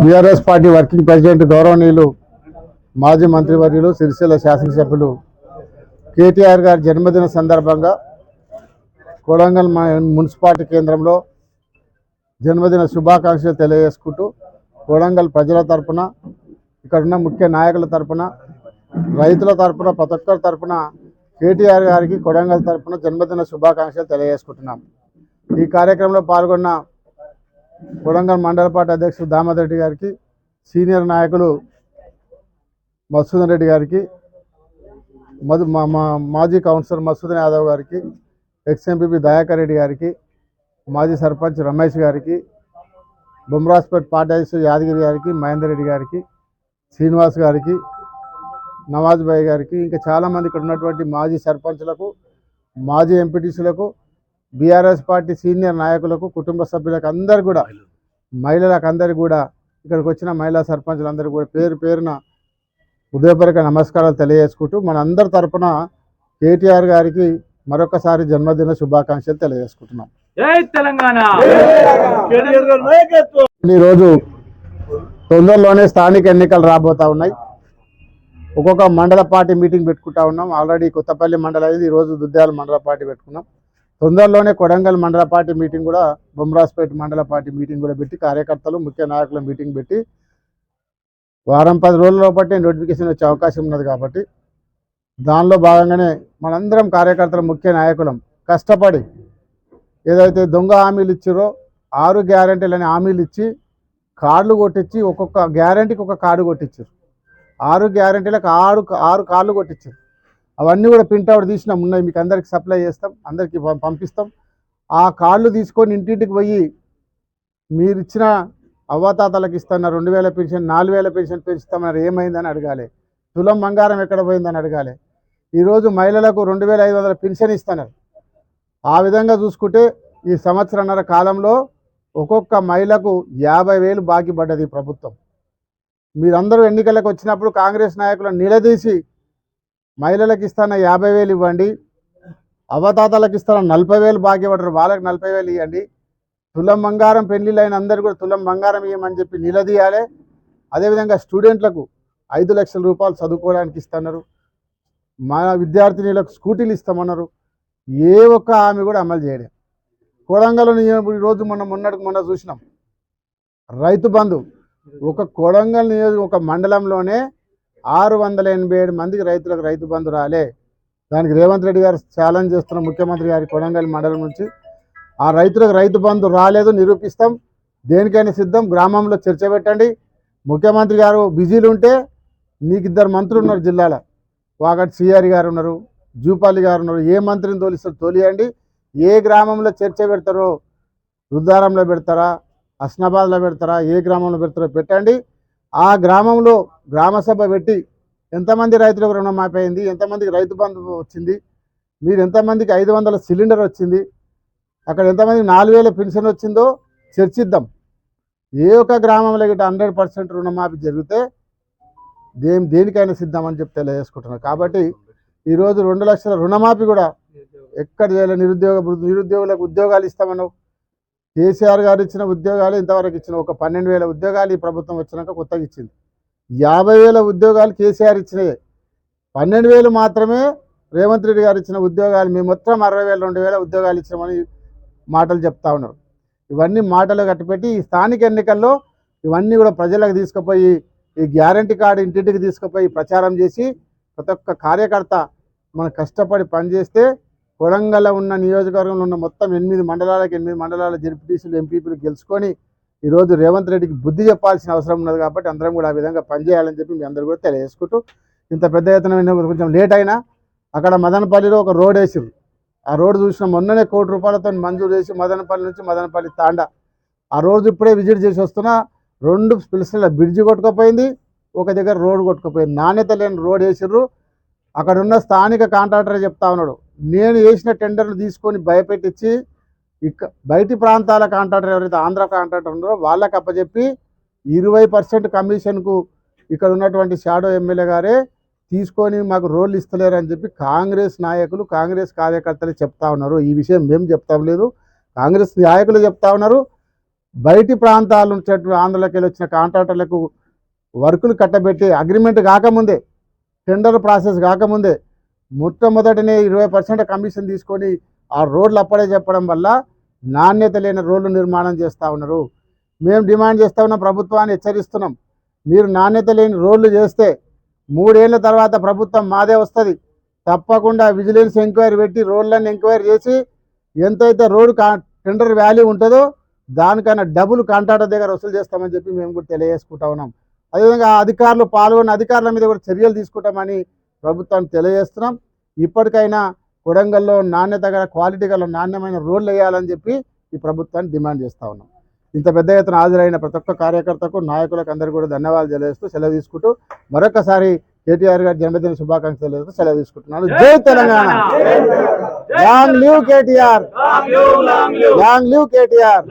BRS party working president గౌరవనీయులు మాజీ మంత్రివర్యులు సిరిసిల్ల శాసనసభ్యులు కేటీఆర్ గారి జన్మదిన సందర్భంగా కొడంగల్ మున్సిపాలిటీ కేంద్రంలో జన్మదిన శుభాకాంక్షలు తెలియజేసుకుంటూ కొడంగల్ ప్రజల తరపున ఇక్కడున్న ముఖ్య నాయకుల తరపున రైతుల తరపున ప్రతి ఒక్కరి తరపున కేటీఆర్ గారికి కొడంగల్ తరపున జన్మదిన శుభాకాంక్షలు తెలియజేసుకుంటున్నాం. ఈ కార్యక్రమంలో పాల్గొన్న కొడంగల్ మండల పార్టీ అధ్యక్షుడు దామోదర్ రెడ్డి గారికి సీనియర్ నాయకులు మధుసూదన్ రెడ్డి గారికి మధు మా మా మాజీ కౌన్సిలర్ మధుసూదన్ యాదవ్ గారికి ఎక్స్ ఎంపీపీ దయాకర్ రెడ్డి గారికి మాజీ సర్పంచ్ రమేష్ గారికి బొమ్రాజ్పేట్ పార్టీ అధ్యక్షుడు యాదగిరి గారికి మహేందర్ రెడ్డి గారికి శ్రీనివాస్ గారికి నవాజ్ భాయ్ గారికి ఇంకా చాలామంది ఇక్కడ ఉన్నటువంటి మాజీ సర్పంచ్లకు మాజీ ఎంపీటీసీలకు బీఆర్ఎస్ పార్టీ సీనియర్ నాయకులకు కుటుంబ సభ్యులకు అందరు కూడా మహిళలకు అందరికి కూడా ఇక్కడికి వచ్చిన మహిళా సర్పంచులందరూ కూడా పేరు పేరున హృదయపూర్వక నమస్కారాలు తెలియజేసుకుంటూ మన అందరి తరపున కేటీఆర్ గారికి మరొకసారి జన్మదిన శుభాకాంక్షలు తెలియజేసుకుంటున్నాం. ఈరోజు తొందరలోనే స్థానిక ఎన్నికలు రాబోతా ఉన్నాయి. ఒక్కొక్క మండల పార్టీ మీటింగ్ పెట్టుకుంటా ఉన్నాం. ఆల్రెడీ కొత్తపల్లి మండలం అయింది ఈరోజు దుద్యాల మండల పార్టీ పెట్టుకున్నాం. తొందరలోనే కొడంగల్ మండల పార్టీ మీటింగ్ కూడా బొమ్రాజ్పేట మండల పార్టీ మీటింగ్ కూడా పెట్టి కార్యకర్తలు ముఖ్య నాయకుల మీటింగ్ పెట్టి వారం పది రోజుల బట్టి నోటిఫికేషన్ వచ్చే అవకాశం ఉన్నది కాబట్టి దానిలో భాగంగానే మనందరం కార్యకర్తలు ముఖ్య నాయకులం కష్టపడి ఏదైతే దొంగ హామీలు ఇచ్చారో ఆరు గ్యారంటీలని హామీలు ఇచ్చి కార్డులు కొట్టించి ఒక్కొక్క గ్యారంటీకి ఒక కార్డు కొట్టించారు ఆరు గ్యారంటీలకు ఆరు ఆరు కార్డులు కొట్టించారు అవన్నీ కూడా ప్రింట్అవుట్ తీసినాం. ఉన్నాయి మీకు అందరికి సప్లై చేస్తాం అందరికి పంపిస్తాం. ఆ కార్డులు తీసుకొని ఇంటింటికి పోయి మీరు ఇచ్చిన అవ్వాతాతలకు ఇస్తున్న రెండు వేల పెన్షన్ నాలుగు వేల పెన్షన్ పెంచుతామన్నారు. ఏమైందని అడగాలి. తులం బంగారం ఎక్కడ పోయిందని అడగాలి. ఈరోజు మహిళలకు రెండు వేల ఐదు వందల పెన్షన్ ఇస్తున్నారు. ఆ విధంగా చూసుకుంటే ఈ సంవత్సరన్నర కాలంలో ఒక్కొక్క మహిళకు యాభై వేలు బాకీ పడ్డది ప్రభుత్వం. మీరందరూ ఎన్నికలకు వచ్చినప్పుడు కాంగ్రెస్ నాయకులను నిలదీసి మహిళలకు ఇస్తాన యాభై వేలు ఇవ్వండి అవతాతలకు ఇస్తాన నలభై వేలు బాగా ఇవ్వడరు వాళ్ళకి నలభై వేలు ఇవ్వండి తులం బంగారం పెళ్ళిళ్ళైన అందరూ కూడా తులం బంగారం ఇవ్వమని చెప్పి నిలదీయాలి. అదేవిధంగా స్టూడెంట్లకు ఐదు లక్షల రూపాయలు చదువుకోవడానికి ఇస్తున్నారు. మా విద్యార్థినీలకు స్కూటీలు ఇస్తామన్నారు. ఏ ఒక్క ఆమె కూడా అమలు చేయలేదు కొడంగల్ రోజు ఈరోజు మొన్న మొన్నటికి మొన్న చూసినాం. రైతు బంధు ఒక కొడంగల్ నియోజక ఒక మండలంలోనే ఆరు వందల ఎనభై ఏడు మందికి రైతులకు రైతు బంధు రాలే. దానికి రేవంత్ రెడ్డి గారు ఛాలెంజ్ చేస్తున్న ముఖ్యమంత్రి గారి కొడంగల్ మండలం నుంచి ఆ రైతులకు రైతు బంధు రాలేదు నిరూపిస్తాం. దేనికైనా సిద్ధం గ్రామంలో చర్చ పెట్టండి. ముఖ్యమంత్రి గారు బిజీలు ఉంటే నీకు ఇద్దరు మంత్రులు ఉన్నారు జిల్లాలో. వాకటి సిఆర్ గారు ఉన్నారు జూపాలి గారు ఉన్నారు. ఏ మంత్రిని తోలిస్తారు తోలియండి. ఏ గ్రామంలో చర్చ పెడతారో రుద్దారంలో పెడతారా హస్నాబాద్లో పెడతారా ఏ గ్రామంలో పెడతారో పెట్టండి. ఆ గ్రామంలో గ్రామసభ పెట్టి ఎంతమంది రైతులకు రుణమాఫీ అయింది ఎంతమందికి రైతు బంధు వచ్చింది మీరు ఎంతమందికి ఐదు వందల సిలిండర్ వచ్చింది అక్కడ ఎంతమందికి నాలుగు వేల పెన్షన్ వచ్చిందో చర్చిద్దాం. ఏ ఒక్క గ్రామంలో గిట్ట హండ్రెడ్ పర్సెంట్ రుణమాఫీ జరిగితే దేని దేనికైనా సిద్ధమని చెప్పి తెలియజేసుకుంటున్నారు కాబట్టి ఈరోజు రెండు లక్షల రుణమాఫీ కూడా ఎక్కడ చేయాలి? నిరుద్యోగ నిరుద్యోగులకు ఉద్యోగాలు ఇస్తామన్నావు. కేసీఆర్ గారు ఇచ్చిన ఉద్యోగాలు ఇంతవరకు ఇచ్చిన ఒక పన్నెండు వేల ఉద్యోగాలు ఈ ప్రభుత్వం వచ్చినాక కొత్తగా ఇచ్చింది. యాభై వేల ఉద్యోగాలు కేసీఆర్ ఇచ్చినాయి. పన్నెండు వేలు మాత్రమే రేవంత్ రెడ్డి గారు ఇచ్చిన ఉద్యోగాలు మేము మొత్తం అరవై వేల రెండు వేల ఉద్యోగాలు ఇచ్చినామని మాటలు చెప్తా ఉన్నారు. ఇవన్నీ మాటలు కట్టిపెట్టి ఈ స్థానిక ఎన్నికల్లో ఇవన్నీ కూడా ప్రజలకు తీసుకుపోయి ఈ గ్యారంటీ కార్డు ఇంటింటికి తీసుకుపోయి ప్రచారం చేసి ప్రతి ఒక్క కార్యకర్త మనం కష్టపడి పనిచేస్తే కొడంగల్లో ఉన్న నియోజకవర్గంలో ఉన్న మొత్తం ఎనిమిది మండలాలకు ఎనిమిది మండలాల జడ్పీటీసీలు ఎంపీపీలు గెలుచుకొని ఈరోజు రేవంత్ రెడ్డికి బుద్ధి చెప్పాల్సిన అవసరం ఉన్నది కాబట్టి అందరం కూడా ఆ విధంగా పనిచేయాలని చెప్పి మీ అందరూ కూడా తెలియజేసుకుంటూ ఇంత పెద్ద ఎత్తున కొంచెం లేట్ అయినా అక్కడ మదనపల్లిలో ఒక రోడ్ వేసారు ఆ రోడ్డు చూసిన మొన్ననే కోటి రూపాయలతో మంజూరు చేసి మదనపల్లి నుంచి మదనపల్లి తాండా. ఆ రోజు ఇప్పుడే విజిట్ చేసి వస్తున్నా రెండు పిలిచిన బ్రిడ్జి కొట్టుకుపోయింది ఒక దగ్గర రోడ్ కొట్టుకుపోయింది. నాణ్యత లేని రోడ్ వేసిర్రు అక్కడ ఉన్న స్థానిక కాంట్రాక్టర్ చెప్తా ఉన్నాడు నేను వేసిన టెండర్లు తీసుకొని భయపెట్టించి ఇక బయటి ప్రాంతాల కాంట్రాక్టర్ ఎవరైతే ఆంధ్ర కాంట్రాక్టర్ ఉన్నారో వాళ్ళకి అప్పచెప్పి ఇరవై పర్సెంట్ కమిషన్కు ఇక్కడ ఉన్నటువంటి షాడో ఎమ్మెల్యే గారే తీసుకొని మాకు రోల్ ఇస్తలేరు అని చెప్పి కాంగ్రెస్ నాయకులు కాంగ్రెస్ కార్యకర్తలు చెప్తా ఉన్నారు. ఈ విషయం మేము చెప్తాం లేదు. కాంగ్రెస్ నాయకులు చెప్తా ఉన్నారు. బయటి ప్రాంతాల నుంచి ఆంధ్రలోకి వెళ్ళి వచ్చిన కాంట్రాక్టర్లకు వర్కులు కట్టబెట్టి అగ్రిమెంట్ కాకముందే టెండర్ ప్రాసెస్ కాకముందే మొట్టమొదటనే ఇరవై పర్సెంట్ కమిషన్ తీసుకొని ఆ రోడ్లు అప్పుడే చెప్పడం వల్ల నాణ్యత లేని రోడ్లు నిర్మాణం చేస్తూ ఉన్నారు. మేము డిమాండ్ చేస్తూ ఉన్న ప్రభుత్వాన్ని హెచ్చరిస్తున్నాం. మీరు నాణ్యత లేని రోడ్లు చేస్తే మూడేళ్ళ తర్వాత ప్రభుత్వం మాదే వస్తుంది. తప్పకుండా విజిలెన్స్ ఎంక్వైరీ పెట్టి రోడ్లన్నీ ఎంక్వైరీ చేసి ఎంతైతే రోడ్డు టెండర్ వాల్యూ ఉంటుందో దానికన్నా డబ్బులు కాంట్రాక్టర్ దగ్గర వసూలు చేస్తామని చెప్పి మేము కూడా తెలియజేసుకుంటా ఉన్నాం. అదేవిధంగా అధికారులు పాల్గొన్న అధికారుల మీద కూడా చర్యలు తీసుకుంటామని ప్రభుత్వాన్ని తెలియజేస్తున్నాం. ఇప్పటికైనా కొడంగల్లో నాణ్యత గల క్వాలిటీ గల నాణ్యమైన రోడ్లు వేయాలని చెప్పి ఈ ప్రభుత్వాన్ని డిమాండ్ చేస్తా ఉన్నాం. ఇంత పెద్ద ఎత్తున హాజరైన ప్రతి ఒక్క కార్యకర్తకు నాయకులకు అందరికీ కూడా ధన్యవాదాలు తెలియజేస్తూ సెలవు తీసుకుంటూ మరొకసారి కేటీఆర్ గారి జన్మదిన శుభాకాంక్షలు తెలియజేస్తూ సెలవు తీసుకుంటున్నాను. జై Telangana! Long live KTR! Long live KTR!